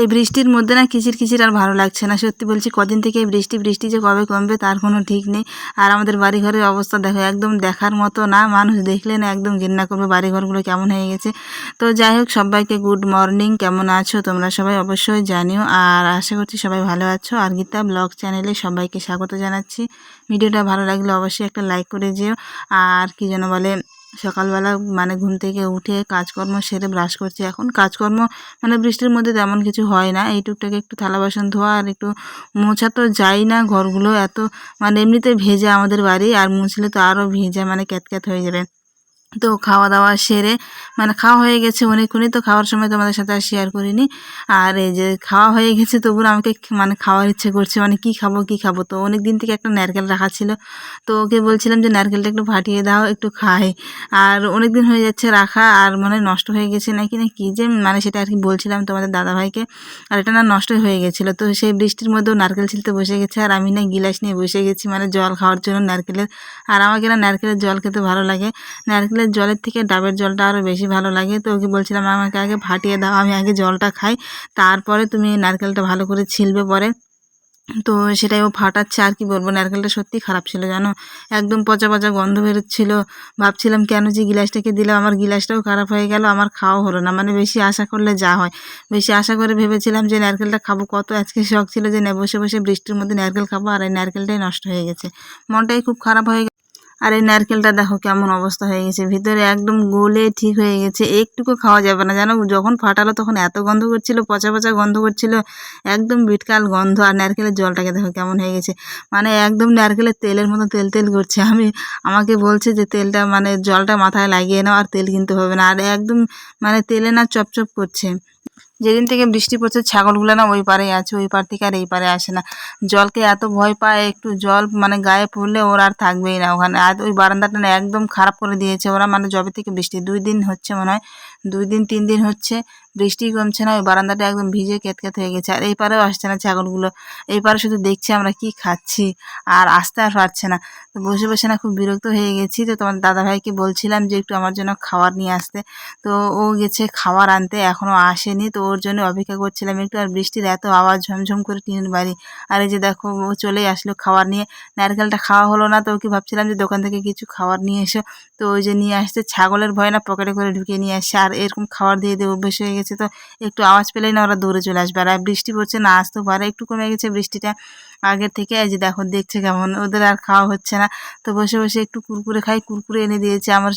এই বৃষ্টির মধ্যে না কিচির কিচির আর ভালো লাগছে না। সত্যি বলছি, কদিন থেকে এই বৃষ্টি বৃষ্টি যে কবে কমবে তার কোনো ঠিক নেই। আর আমাদের বাড়িঘরের অবস্থা দেখো, একদম দেখার মতো না। মানুষ দেখলে না একদম ঘৃণা করবে, বাড়িঘরগুলো কেমন হয়ে গেছে। তো যাই হোক, সবাইকে গুড মর্নিং কেমন আছো তোমরা সবাই অবশ্যই জানিও। আর আশা করছি সবাই ভালো আছো। আর গীতা ব্লগ চ্যানেলে সবাইকে স্বাগত জানাচ্ছি। ভিডিওটা ভালো লাগলে অবশ্যই একটা লাইক করে যেও। আর কি যেন বলে সকালবেলা মানে ঘুম থেকে উঠে কাজকর্ম সেরে ব্রাশ করছি। এখন কাজকর্ম মানে বৃষ্টির মধ্যে তেমন কিছু হয় না। এই টুকটাকে একটু থালা বাসন ধোয়া আর একটু মোছা তো যাই না, ঘরগুলো এত মানে এমনিতে ভেজা আমাদের বাড়ি। আর মুছলে তো আরও ভেজা মানে ক্যাতক্যাত হয়ে যাবে। তো খাওয়া দাওয়া সেরে মানে খাওয়া হয়ে গেছে অনেকক্ষণই, তো খাওয়ার সময় তোমাদের সাথে আর শেয়ার করিনি। আর এই যে খাওয়া হয়ে গেছে তবু আমাকে মানে খাওয়ার ইচ্ছে করছে মানে কি খাব কি খাব? তো অনেক দিন থেকে একটা নারকেল রাখা ছিল, তো ওকে বলছিলাম যে, নারকেলটা একটু ফাটিয়ে দাও, একটু খাই। আর অনেক দিন হয়ে যাচ্ছে রাখা, আর মানে নষ্ট হয়ে গেছে নাকি, না কি যে মানে সেটা আর কি বলছিলাম তোমাদের দাদাভাইকে। আর এটা না নষ্ট হয়ে গেছিল, তো সেই বৃষ্টির মধ্যেও নারকেল ছিলতে বসে গেছে, আর আমি না গিলাস নিয়ে বসে গেছি মানে জল খাওয়ার জন্য নারকেলের। আর আমাকে না নারকেলের জল খেতে ভালো লাগে। নারকেলের জলের থেকে ডাবের জলটা আরও বেশি ভালো লাগে। তো ওকে বলছিলাম, আমাকে আগে ফাটিয়ে দাও, আমি আগে জলটা খাই, তারপরে তুমি নারকেলটা ভালো করে ছিলবে পরে। তো সেটাই ও ফাটাচ্ছে, আর কি বলব, নারকেলটা সত্যি খারাপ ছিল, জানো? একদম পচা পচা গন্ধ বেরোচ্ছিল। ভাবছিলাম, কেন যে গিলাসটাকে দিলাম, আমার গিলাসটাও খারাপ হয়ে গেল, আমার খাওয়া হলো না। মানে বেশি আশা করলে যা হয়। বেশি আশা করে ভেবেছিলাম যে নারকেলটা খাব, কত আজকে শখ ছিল যে বসে বসে বৃষ্টির মধ্যে নারকেল খাব, আর এই নারকেলটাই নষ্ট হয়ে গেছে। মনটাই খুব খারাপ হয়ে আর এই নারকেলটা দেখো কেমন অবস্থা হয়ে গেছে। ভিতরে একদম গলে ঠিক হয়ে গেছে। একটুকু খাওয়া যাবে না। জানো, যখন ফাটালো তখন এত গন্ধ করছিল, পচা পচা গন্ধ করছিল, একদম বিটকাল গন্ধ। আর নারকেলের জলটাকে দেখো কেমন হয়ে গেছে। মানে একদম নারকেলের তেলের মতো তেল তেল করছে। আমি, আমাকে বলছে যে তেলটা মানে জলটা মাথায় লাগিয়ে নাও, আর তেল কিনতে হবে না। আর একদম মানে তেলে না চপচপ করছে। যেদিন থেকে বৃষ্টি পড়ছে, ছাগলগুলো না ওই পারেই আছে, ওই পার থেকে আর এই পারে আসে না। জলকে এত ভয় পায়, একটু জল মানে গায়ে পড়লে ওরা আর থাকবেই না ওখানে। আর ওই বারান্দাটা না একদম খারাপ করে দিয়েছে ওরা মানে জবে থেকে বৃষ্টি, দুই দিন হচ্ছে মনে হয়, দুই দিন, তিন দিন হচ্ছে। বৃষ্টি কমছে না, ওই বারান্দাটা একদম ভিজে কেতকেত হয়ে গেছে। আর এই পারেও আসছে না ছাগলগুলো। এই পারে শুধু দেখছি আমরা কি খাচ্ছি, আর আসতে আর পারছে না। তো বসে বসে না খুব বিরক্ত হয়ে গেছি। তো তোমার দাদাভাইকে বলছিলাম যে একটু আমার জন্য খাবার নিয়ে আসতে। তো ও গেছে খাবার আনতে এখনও আসেনি। তো ওর জন্য অপেক্ষা করছিলাম একটু, আর বৃষ্টির এত আওয়াজ ঝমঝম করে টিনের বাড়ি। আর এই যে দেখো, ও চলেই আসলো খাবার নিয়ে। নারকেলটা খাওয়া হলো না, তো ওকে ভাবছিলাম যে দোকান থেকে কিছু খাবার নিয়ে এসো। তো ওই যে নিয়ে আসতে ছাগলের ভয় না, পকেটে করে ঢুকিয়ে নিয়ে আসছে। আর এরকম খাবার দিয়ে দিয়ে অভ্যেস হয়ে গেছে। তো একটু আওয়াজ পেলেই না ওরা দৌড়ে চলে আসবে। আর বৃষ্টি পড়ছে, না আসতেও পারে একটু কমে গেছে বৃষ্টিটা। আগের থেকে এই যে দেখো, দেখছে কেমন। ওদের আর খাওয়া হচ্ছে না। তো বসে বসে একটু কুরকুরে খাই, কুরকুরে এনে দিয়েছে আমার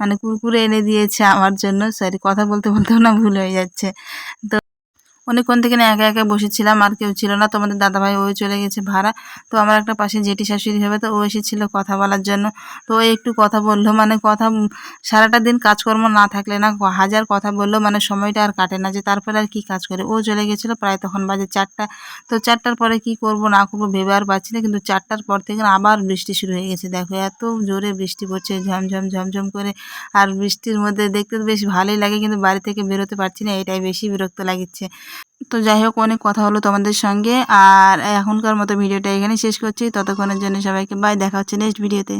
মানে কুরকুরে এনে দিয়েছে আমার জন্য। সরি কথা বলতে, বলতেও না ভুল হয়ে যাচ্ছে। তো অনেকক্ষণ থেকে না একা একা বসেছিলাম, আর কেউ ছিল না। তোমাদের দাদাভাই ওই চলে গেছে ভাড়া। তো আমার একটা পাশে জেঠি শাশুড়ি হবে, তো ও এসেছিল কথা বলার জন্য। তো ও একটু কথা বলল মানে কথা, সারাটা দিন কাজকর্ম না থাকলে না হাজার কথা বলল মানে সময়টা আর কাটে না যে তারপরে আর কি কাজ করে। ও চলে গেছিল প্রায় তখন বাজে চারটা। তো চারটার পরে কি করব না করব ভেবে আর পাচ্ছি না, কিন্তু চারটার পর থেকে আবার বৃষ্টি শুরু হয়ে গেছে। দেখো এত জোরে বৃষ্টি পড়ছে, ঝমঝম ঝমঝম করে। আর বৃষ্টির মধ্যে দেখতে বেশ ভালোই লাগে, কিন্তু বাড়ি থেকে বেরোতে পারছি না, এটাই বেশি বিরক্ত লাগছে তো যাই হোক, অনেক কথা হলো তোমাদের সঙ্গে। আর এখনকার মতো ভিডিওটা এখানে শেষ করছি। ততক্ষণের জন্য সবাইকে বাই দেখা হচ্ছে নেক্সট ভিডিওতে